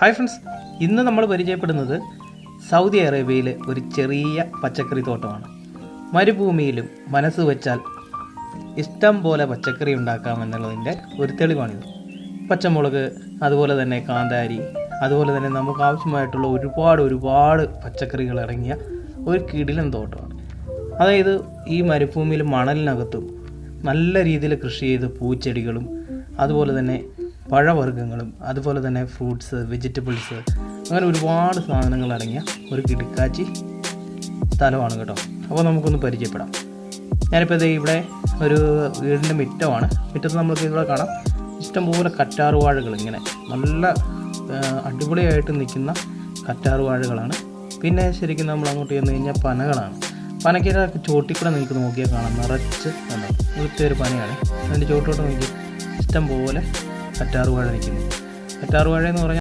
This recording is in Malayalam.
ഹായ് ഫ്രണ്ട്സ് ഇന്ന് നമ്മൾ പരിചയപ്പെടുന്നത് സൗദി അറേബ്യയിലെ ഒരു ചെറിയ പച്ചക്കറി തോട്ടമാണ്. മരുഭൂമിയിലും മനസ്സ് വെച്ചാൽ ഇഷ്ടം പോലെ പച്ചക്കറി ഉണ്ടാക്കാം ഉണ്ടാക്കാമെന്നുള്ളതിന്റെ ഒരു തെളിവാണിത്. പച്ചമുളക് അതുപോലെ തന്നെ കാന്താരി അതുപോലെ തന്നെ നമുക്ക് ആവശ്യമായിട്ടുള്ള ഒരുപാട് ഒരുപാട് പച്ചക്കറികൾ അടങ്ങിയ ഒരു കിടിലൻ തോട്ടമാണ്. അതായത് ഈ മരുഭൂമിയിൽ മണലിനകത്തും നല്ല രീതിയിൽ കൃഷി ചെയ്ത് പൂച്ചെടികളും അതുപോലെ തന്നെ പഴവർഗങ്ങളും അതുപോലെ തന്നെ ഫ്രൂട്ട്സ് വെജിറ്റബിൾസ് അങ്ങനെ ഒരുപാട് സാധനങ്ങൾ അടങ്ങിയ ഒരു കിടക്കാച്ചി സ്ഥലമാണ് കേട്ടോ. അപ്പോൾ നമുക്കൊന്ന് പരിചയപ്പെടാം. ഞാനിപ്പോൾ ഇത് ഇവിടെ ഒരു വീടിന്റെ മുറ്റമാണ്. മുറ്റത്ത് നമുക്ക് ഇവിടെ കാണാം. ഇഷ്ടംപോലെ കറ്റാറുവാഴകൾ ഇങ്ങനെ നല്ല അടിപൊളിയായിട്ട് നിൽക്കുന്ന കറ്റാറുവാഴകളാണ് പിന്നെ ശരിക്കും നമ്മൾ അങ്ങോട്ട് ചെന്ന് കഴിഞ്ഞാൽ പനകളാണ്. പനയ്ക്കൊക്കെ ചോട്ടിൽ കൂടെ നിങ്ങൾക്ക് നോക്കിയാൽ കാണാം. നിറച്ച് ഇവിടുത്തെ ഒരു പനയാണ്. അതിന്റെ ചോട്ടോട്ട് നോക്കി ഇഷ്ടം പോലെ കറ്റാറുവാഴ നിൽക്കുന്നു അറ്റാറുവാഴ എന്ന് പറഞ്ഞാൽ